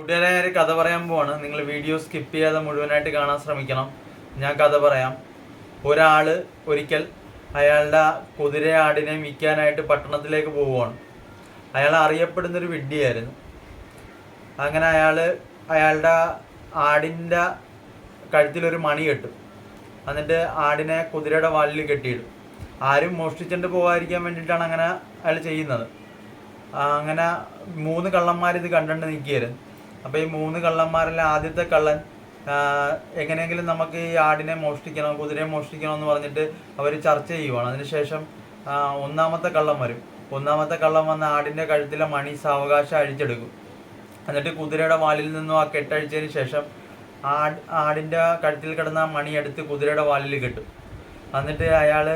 കൂട്ടുകാരെ ഒരു കഥ പറയാൻ പോവാണ്. നിങ്ങൾ വീഡിയോ സ്കിപ്പ് ചെയ്യാതെ മുഴുവനായിട്ട് കാണാൻ ശ്രമിക്കണം. ഞാൻ കഥ പറയാം. ഒരാൾ ഒരിക്കൽ അയാളുടെ കുതിര ആടിനെ വിൽക്കാനായിട്ട് പട്ടണത്തിലേക്ക് പോവുകയാണ് അയാൾ അറിയപ്പെടുന്നൊരു വിഡ്ഢിയായിരുന്നു. അങ്ങനെ അയാൾ അയാളുടെ ആടിന്റെ കഴുത്തിലൊരു മണി കെട്ടും. എന്നിട്ട് ആടിനെ കുതിരയുടെ വാലിൽ കെട്ടിയിടും. ആരും മോഷ്ടിച്ചിട്ട് പോകാതിരിക്കാൻ വേണ്ടിയിട്ടാണ് അങ്ങനെ അയാൾ ചെയ്യുന്നത്. അങ്ങനെ മൂന്ന് കള്ളന്മാർ ഇത് കണ്ടിട്ട് നിൽക്കുകയായിരുന്നു. അപ്പോൾ ഈ മൂന്ന് കള്ളന്മാരിലെ ആദ്യത്തെ കള്ളൻ? എങ്ങനെയെങ്കിലും നമുക്ക് ഈ ആടിനെ മോഷ്ടിക്കണം കുതിരയെ മോഷ്ടിക്കണം എന്ന് പറഞ്ഞിട്ട് അവർ ചർച്ച ചെയ്യുവാണ്. അതിനുശേഷം ഒന്നാമത്തെ കള്ളം വരും. ഒന്നാമത്തെ കള്ളം വന്ന ആടിന്റെ കഴുത്തിലെ മണി സാവകാശം അഴിച്ചെടുക്കും. എന്നിട്ട് കുതിരയുടെ വാലിൽ നിന്നും ആ കെട്ടഴിച്ചതിന് ശേഷം ആട് ആടിന്റെ കഴുത്തിൽ കിടന്ന മണി എടുത്ത് കുതിരയുടെ വാലിൽ കെട്ടും. എന്നിട്ട് അയാൾ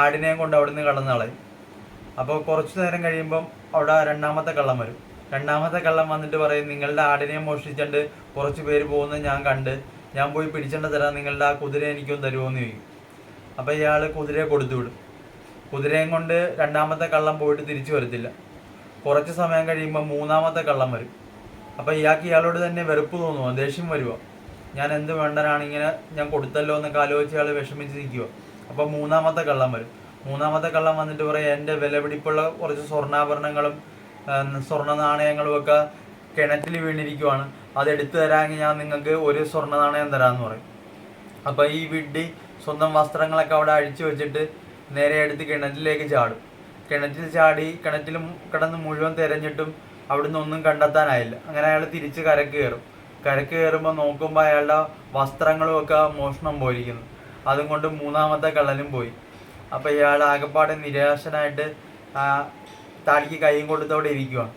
ആടിനെയും കൊണ്ട് അവിടുന്ന് കടന്നു കളയും. അപ്പോൾ കുറച്ച് നേരം കഴിയുമ്പം അവിടെ രണ്ടാമത്തെ കള്ളം വരും. രണ്ടാമത്തെ കള്ളം വന്നിട്ട് പറയും നിങ്ങളുടെ ആടിനെ മോഷ്ടിച്ചിട്ട് കുറച്ച് പേര് പോകുന്നത് ഞാൻ കണ്ട്. ഞാൻ പോയി പിടിച്ചോണ്ട് തരാം നിങ്ങളുടെ ആ കുതിര എനിക്കൊന്ന് തരുമോ എന്ന് ചോദിക്കും. അപ്പോൾ ഇയാൾ കുതിരയെ കൊടുത്തു വിടും. കുതിരയും കൊണ്ട് രണ്ടാമത്തെ കള്ളം പോയിട്ട് തിരിച്ചു വരത്തില്ല. കുറച്ച് സമയം കഴിയുമ്പോൾ മൂന്നാമത്തെ കള്ളം വരും. അപ്പോൾ ഇയാൾക്ക് ഇയാളോട് തന്നെ വെറുപ്പ് തോന്നുമോ ദേഷ്യം വരുമോ ഞാൻ എന്ത് വേണ്ടനാണ് ഇങ്ങനെ ഞാൻ കൊടുത്തല്ലോ എന്നൊക്കെ ആലോചിച്ച് ഇയാൾ വിഷമിച്ച് നിൽക്കുക അപ്പോൾ മൂന്നാമത്തെ കള്ളം വരും. മൂന്നാമത്തെ കള്ളം വന്നിട്ട് പറയും എന്റെ വിലപിടിപ്പുള്ള കുറച്ച് സ്വർണാഭരണങ്ങളും സ്വർണ നാണയങ്ങളും ഒക്കെ കിണറ്റിൽ വീണിരിക്കുവാണ്. അത് എടുത്തു തരാമെങ്കിൽ ഞാൻ നിങ്ങൾക്ക് ഒരു സ്വർണ നാണയം തരാമെന്ന് പറയും. അപ്പോൾ ഈ വിഡ്ഢി സ്വന്തം വസ്ത്രങ്ങളൊക്കെ അവിടെ അഴിച്ചു വെച്ചിട്ട് നേരെ എടുത്ത് കിണറ്റിലേക്ക് ചാടും. കിണറ്റിൽ ചാടി കിണറ്റിൽ കിടന്ന് മുഴുവൻ തിരഞ്ഞിട്ടും അവിടുന്ന് ഒന്നും കണ്ടെത്താനായില്ല. അങ്ങനെ അയാൾ തിരിച്ച് കരക്ക് കയറും. കരക്ക് കയറുമ്പോൾ നോക്കുമ്പോൾ അയാളുടെ വസ്ത്രങ്ങളും ഒക്കെ മോഷണം പോയിരിക്കുന്നു. അതും കൊണ്ട് മൂന്നാമത്തെ കള്ളനും പോയി. അപ്പോൾ ഇയാൾ ആകെപ്പാടെ നിരാശനായിട്ട് താടിക്ക് കൈയും കൊടുത്തോടെ ഇരിക്കുകയാണ്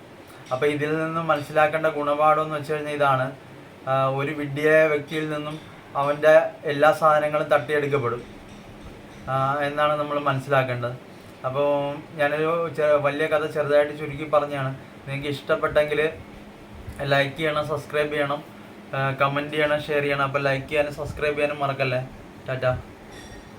അപ്പോൾ ഇതിൽ നിന്നും മനസ്സിലാക്കേണ്ട ഗുണപാഠം എന്ന് വെച്ച് കഴിഞ്ഞാൽ ഇതാണ്. ഒരു വിഡ്ഢിയായ വ്യക്തിയിൽ നിന്നും അവന്റെ എല്ലാ സാധനങ്ങളും തട്ടിയെടുക്കപ്പെടും. എന്നാണ് നമ്മൾ മനസ്സിലാക്കേണ്ടത്. അപ്പോൾ ഞാനൊരു വലിയ കഥ ചെറുതായിട്ട് ചുരുക്കി പറഞ്ഞാണ്. നിങ്ങൾക്ക് ഇഷ്ടപ്പെട്ടെങ്കിൽ ലൈക്ക് ചെയ്യണം സബ്സ്ക്രൈബ് ചെയ്യണം കമന്റ് ചെയ്യണം ഷെയർ ചെയ്യണം. അപ്പോൾ ലൈക്ക് ചെയ്യാനും സബ്സ്ക്രൈബ് ചെയ്യാനും മറക്കല്ലേ. ടാറ്റ.